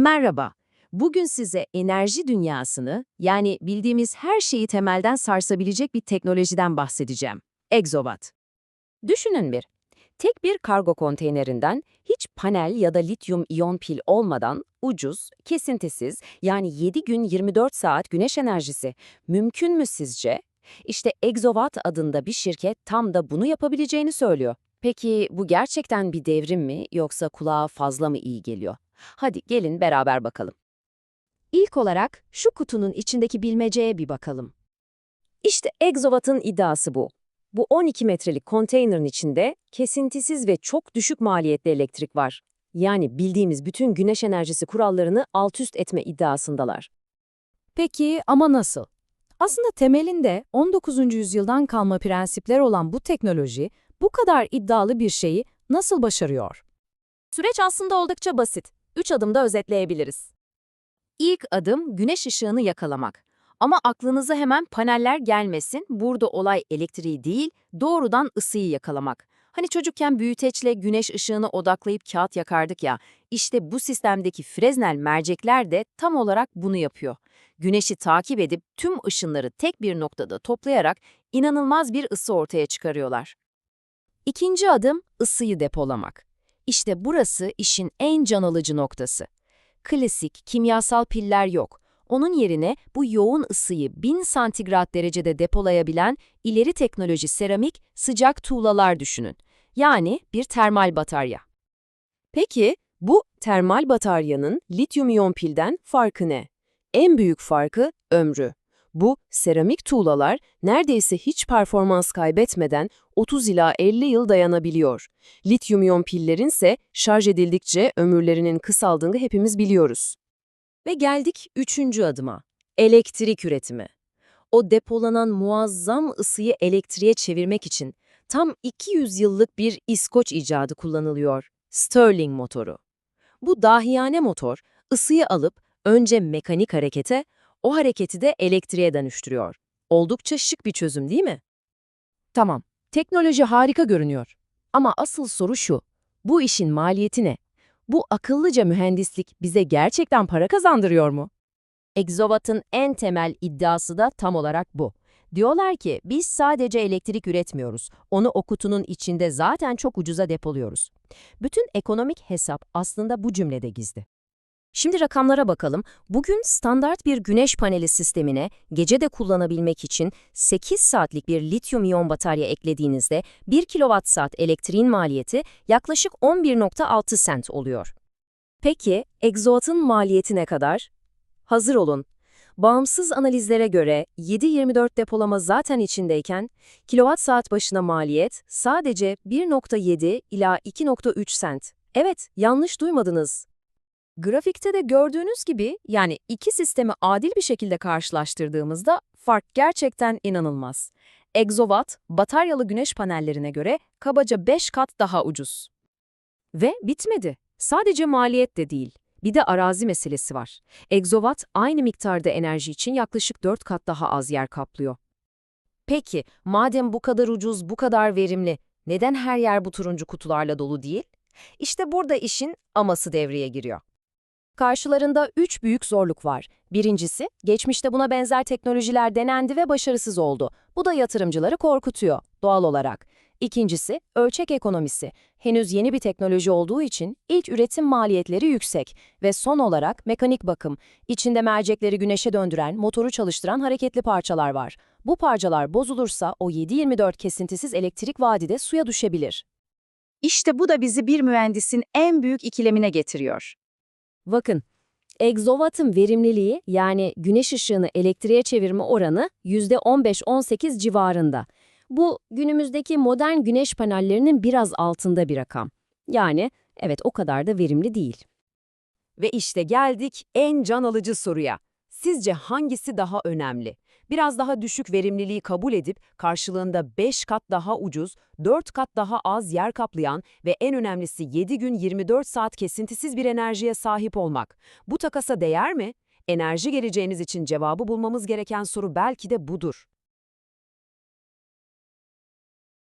Merhaba. Bugün size enerji dünyasını, yani bildiğimiz her şeyi temelden sarsabilecek bir teknolojiden bahsedeceğim. Exovat. Düşünün bir. Tek bir kargo konteynerinden hiç panel ya da lityum iyon pil olmadan ucuz, kesintisiz yani 7 gün 24 saat güneş enerjisi mümkün mü sizce? İşte Exovat adında bir şirket tam da bunu yapabileceğini söylüyor. Peki bu gerçekten bir devrim mi yoksa kulağa fazla mı iyi geliyor? Hadi gelin beraber bakalım. İlk olarak şu kutunun içindeki bilmeceye bir bakalım. İşte Exovat'ın iddiası bu. Bu 12 metrelik konteynerin içinde kesintisiz ve çok düşük maliyetli elektrik var. Yani bildiğimiz bütün güneş enerjisi kurallarını alt üst etme iddiasındalar. Peki ama nasıl? Aslında temelinde 19. yüzyıldan kalma prensipler olan bu teknoloji bu kadar iddialı bir şeyi nasıl başarıyor? Süreç aslında oldukça basit. Üç adımda özetleyebiliriz. İlk adım güneş ışığını yakalamak. Ama aklınıza hemen paneller gelmesin, burada olay elektriği değil, doğrudan ısıyı yakalamak. Hani çocukken büyüteçle güneş ışığını odaklayıp kağıt yakardık ya, işte bu sistemdeki Fresnel mercekler de tam olarak bunu yapıyor. Güneşi takip edip tüm ışınları tek bir noktada toplayarak inanılmaz bir ısı ortaya çıkarıyorlar. İkinci adım ısıyı depolamak. İşte burası işin en can alıcı noktası. Klasik, kimyasal piller yok. Onun yerine bu yoğun ısıyı 1000 santigrat derecede depolayabilen ileri teknoloji seramik sıcak tuğlalar düşünün. Yani bir termal batarya. Peki bu termal bataryanın lityum iyon pilden farkı ne? En büyük farkı ömrü. Bu seramik tuğlalar neredeyse hiç performans kaybetmeden 30 ila 50 yıl dayanabiliyor. Lityum iyon pillerin ise şarj edildikçe ömürlerinin kısaldığını hepimiz biliyoruz. Ve geldik üçüncü adıma. Elektrik üretimi. O depolanan muazzam ısıyı elektriğe çevirmek için tam 200 yıllık bir İskoç icadı kullanılıyor. Stirling motoru. Bu dahiyane motor ısıyı alıp önce mekanik harekete, o hareketi de elektriğe dönüştürüyor. Oldukça şık bir çözüm değil mi? Tamam, teknoloji harika görünüyor. Ama asıl soru şu, bu işin maliyeti ne? Bu akıllıca mühendislik bize gerçekten para kazandırıyor mu? Exovat'ın en temel iddiası da tam olarak bu. Diyorlar ki biz sadece elektrik üretmiyoruz, onu o kutunun içinde zaten çok ucuza depoluyoruz. Bütün ekonomik hesap aslında bu cümlede gizli. Şimdi rakamlara bakalım. Bugün standart bir güneş paneli sistemine gece de kullanabilmek için 8 saatlik bir lityum iyon batarya eklediğinizde 1 kWh elektriğin maliyeti yaklaşık 11.6 sent oluyor. Peki Exoat'ın maliyeti ne kadar? Hazır olun. Bağımsız analizlere göre 7-24 depolama zaten içindeyken kilowatt saat başına maliyet sadece 1.7 ila 2.3 sent. Evet, yanlış duymadınız. Grafikte de gördüğünüz gibi yani iki sistemi adil bir şekilde karşılaştırdığımızda fark gerçekten inanılmaz. Exowatt, bataryalı güneş panellerine göre kabaca 5 kat daha ucuz. Ve bitmedi. Sadece maliyet de değil. Bir de arazi meselesi var. Exowatt aynı miktarda enerji için yaklaşık 4 kat daha az yer kaplıyor. Peki, madem bu kadar ucuz, bu kadar verimli, neden her yer bu turuncu kutularla dolu değil? İşte burada işin aması devreye giriyor. Karşılarında üç büyük zorluk var. Birincisi, geçmişte buna benzer teknolojiler denendi ve başarısız oldu. Bu da yatırımcıları korkutuyor, doğal olarak. İkincisi, ölçek ekonomisi. Henüz yeni bir teknoloji olduğu için ilk üretim maliyetleri yüksek. Ve son olarak mekanik bakım. İçinde mercekleri güneşe döndüren, motoru çalıştıran hareketli parçalar var. Bu parçalar bozulursa o 7-24 kesintisiz elektrik vadide suya düşebilir. İşte bu da bizi bir mühendisin en büyük ikilemine getiriyor. Bakın, Exowatt'ın verimliliği yani güneş ışığını elektriğe çevirme oranı %15-18 civarında. Bu günümüzdeki modern güneş panellerinin biraz altında bir rakam. Yani evet o kadar da verimli değil. Ve işte geldik en can alıcı soruya. Sizce hangisi daha önemli? Biraz daha düşük verimliliği kabul edip karşılığında 5 kat daha ucuz, 4 kat daha az yer kaplayan ve en önemlisi 7 gün 24 saat kesintisiz bir enerjiye sahip olmak. Bu takasa değer mi? Enerji geleceğiniz için cevabı bulmamız gereken soru belki de budur.